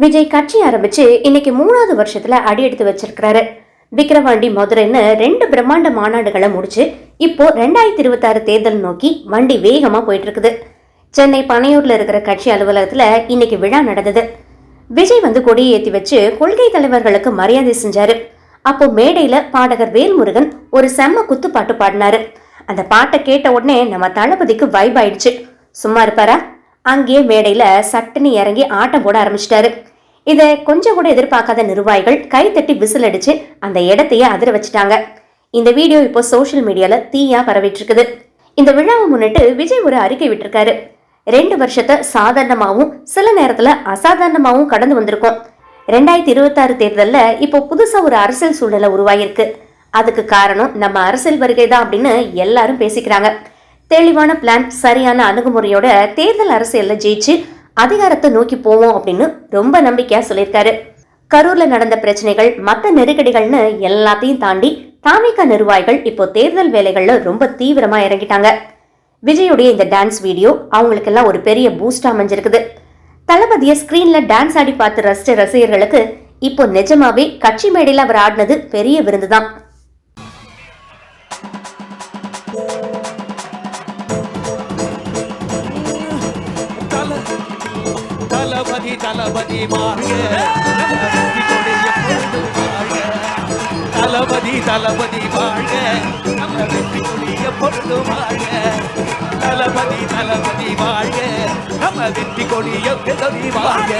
விஜய் கட்சி ஆரம்பிச்சு இன்னைக்கு மூணாவது வருஷத்துல அடி எடுத்து வச்சிருக்கிறாரு. விக்கிரவாண்டி மதுரைன்னு ரெண்டு பிரம்மாண்ட மாநாடுகளை முடிச்சு இப்போ ரெண்டாயிரத்தி இருபத்தாறு தேர்தல் நோக்கி வண்டி வேகமா போயிட்டு இருக்குது சென்னை பனையூர்ல இருக்கிற கட்சி அலுவலகத்துல இன்னைக்கு விழா நடந்தது. விஜய் வந்து கொடியை ஏத்தி வச்சு கொள்கை தலைவர்களுக்கு மரியாதை செஞ்சாரு. அப்போ மேடையில பாடகர் வேல்முருகன் ஒரு செம்ம குத்து பாட்டு பாடினாரு. அந்த பாட்டை கேட்ட உடனே நம்ம தளபதிக்கு வைப் ஆயிடுச்சு. சும்மா இருப்பாரா? அங்கேயே மேடையில சட்டுன்னு இறங்கி ஆட்டம் போட ஆரம்பிச்சிட்டாரு. இதை கொஞ்சம் கூட எதிர்பார்க்காத நிர்வாகிகள் கைத்தட்டி விசில் அடிச்சு அந்த இடத்தையே அதிர வச்சுட்டாங்க. இந்த வீடியோ இப்போ சோஷியல் மீடியால தீயா பரவிட்டு இருக்குது இந்த விழாவை முன்னிட்டு விஜய் ஒரு அறிக்கை விட்டிருக்காரு. ரெண்டு வருஷத்தை சாதாரணமாகவும் சில நேரத்துல அசாதாரணமாகவும் கடந்து வந்திருக்கோம். ரெண்டாயிரத்தி இருபத்தாறு தேர்தலில் இப்போ புதுசாக ஒரு அரசியல் சூழ்நிலை உருவாகிருக்கு அதுக்கு காரணம் நம்ம அரசியல் வருகை தான் அப்படின்னு எல்லாரும் பேசிக்கிறாங்க. தெளிவான பிளான் சரியான அணுகுமுறையோட தேர்தல் அரசியலில் ஜெயிச்சு அதிகாரத்தை நோக்கி போவோம் அப்படின்னு ரொம்ப நம்பிக்கையா சொல்லியிருக்காரு. கரூர்ல நடந்த பிரச்சனைகள் மற்ற நெருக்கடிகள்னு எல்லாத்தையும் தாண்டி தாமிக நிர்வாகிகள் இப்போ தேர்தல் வேலைகள்ல ரொம்ப தீவிரமா இறங்கிட்டாங்க. விஜயுடைய இந்த டான்ஸ் வீடியோ அவங்களுக்கெல்லாம் ஒரு பெரிய பூஸ்ட் அமைஞ்சிருக்குது. தளபதியை ஸ்கிரீன்ல டான்ஸ் ஆடி பார்த்து ரசிச்ச ரசிகர்களுக்கு இப்போ நிஜமாவே கட்சி மேடையில் அவர் ஆடினது பெரிய விருந்துதான். தளபதி தளபதி தளபதி தளபதி வாழ்க நம்ம வெற்றி கொடி எப்பொழுதும் வாழ்க தளபதி தளபதி வாழ்க நம்ம வெற்றி கொடிய வாழ்க